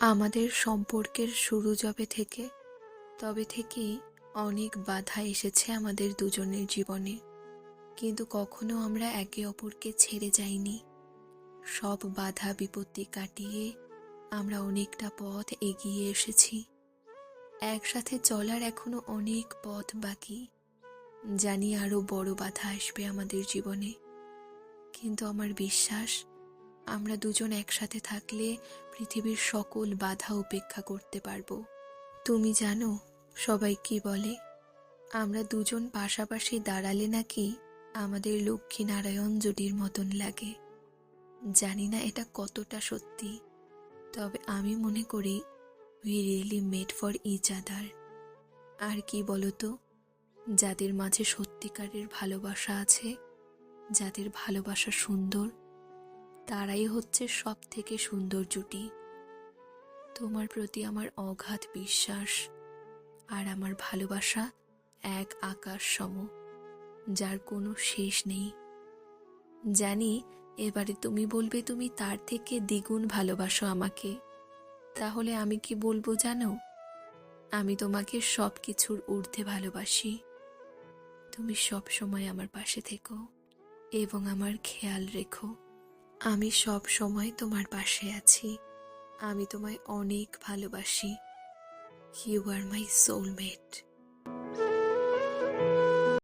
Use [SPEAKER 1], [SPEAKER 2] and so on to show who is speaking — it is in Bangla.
[SPEAKER 1] আমাদের সম্পর্কের শুরু যবে থেকে, তবে থেকেই অনেক বাধা এসেছে আমাদের দুজনের জীবনে। কিন্তু কখনো আমরা একে অপরকে ছেড়ে যাইনি। সব বাধা বিপত্তি কাটিয়ে আমরা অনেকটা পথ এগিয়ে এসেছি। একসাথে চলার এখনও অনেক পথ বাকি। জানি আরও বড় বাধা আসবে আমাদের জীবনে। কিন্তু আমার বিশ্বাস আমরা দুজন একসাথে থাকলে পৃথিবীর সকল বাধা উপেক্ষা করতে পারব। তুমি জানো, সবাই কি বলে? আমরা দুজন পাশাপাশি দাঁড়ালে নাকি আমাদের লক্ষ্মী নারায়ণ জুটির মতন লাগে। জানি না এটা কতটা সত্যি, তবে আমি মনে করি we really made for each other আর কি বলতো, যাদের মাঝে সত্যিকারের ভালোবাসা আছে, যাদের ভালোবাসা সুন্দর তারাই হচ্ছে সব থেকে সুন্দর জুটি। তোমার প্রতি আমার অগাধ বিশ্বাস আর আমার ভালোবাসা এক আকাশ সম যার কোনো শেষ নেই। জানি এবারে তুমি বলবে তুমি তার থেকে দ্বিগুণ ভালোবাসো আমাকে। তাহলে আমি কি বলব জানো? আমি তোমাকে সব কিছুর ঊর্ধ্বে ভালোবাসি। তুমি সব সময় আমার পাশে থেকো এবং আমার খেয়াল রেখো। আমি সব সময় তোমার পাশে আছি। আমি তোমায় অনেক ভালোবাসি। You R my soulmate